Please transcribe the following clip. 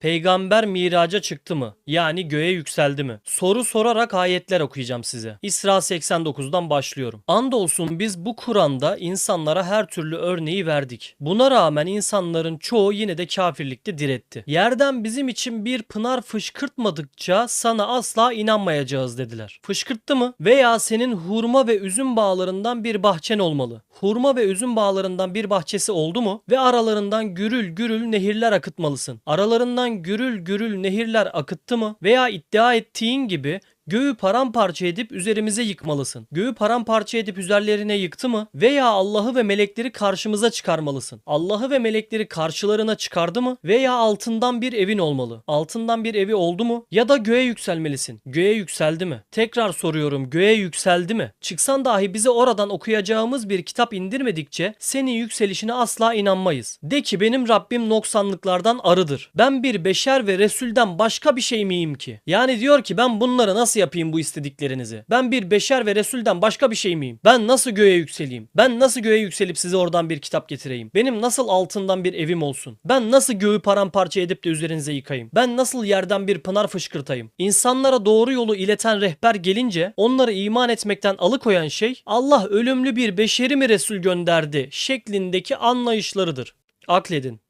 Peygamber miraca çıktı mı? Yani göğe yükseldi mi? Soru sorarak ayetler okuyacağım size. İsra 89'dan başlıyorum. Andolsun biz bu Kur'an'da insanlara her türlü örneği verdik. Buna rağmen insanların çoğu yine de kafirlikte diretti. Yerden bizim için bir pınar fışkırtmadıkça sana asla inanmayacağız dediler. Fışkırttı mı? Veya senin hurma ve üzüm bağlarından bir bahçen olmalı. Hurma ve üzüm bağlarından bir bahçesi oldu mu? Ve aralarından gürül gürül nehirler akıtmalısın. Aralarından gürül gürül nehirler akıttı mı? Veya iddia ettiğin gibi Göğü paramparça edip üzerimize yıkmalısın. Göğü paramparça edip üzerlerine yıktı mı? Veya Allah'ı ve melekleri karşımıza çıkarmalısın. Allah'ı ve melekleri karşılarına çıkardı mı? Veya altından bir evin olmalı. Altından bir evi oldu mu? Ya da göğe yükselmelisin. Göğe yükseldi mi? Tekrar soruyorum göğe yükseldi mi? Çıksan dahi bize oradan okuyacağımız bir kitap indirmedikçe senin yükselişine asla inanmayız. De ki benim Rabbim noksanlıklardan arıdır. Ben bir beşer ve Resulden başka bir şey miyim ki? Yani diyor ki ben bunları yapayım bu istediklerinizi? Ben bir beşer ve Resulden başka bir şey miyim? Ben nasıl göğe yükseleyim? Ben nasıl göğe yükselip size oradan bir kitap getireyim? Benim nasıl altından bir evim olsun? Ben nasıl göğü paramparça edip de üzerinize yıkayım? Ben nasıl yerden bir pınar fışkırtayım? İnsanlara doğru yolu ileten rehber gelince onları iman etmekten alıkoyan şey Allah ölümlü bir beşeri mi Resul gönderdi şeklindeki anlayışlarıdır. Akledin.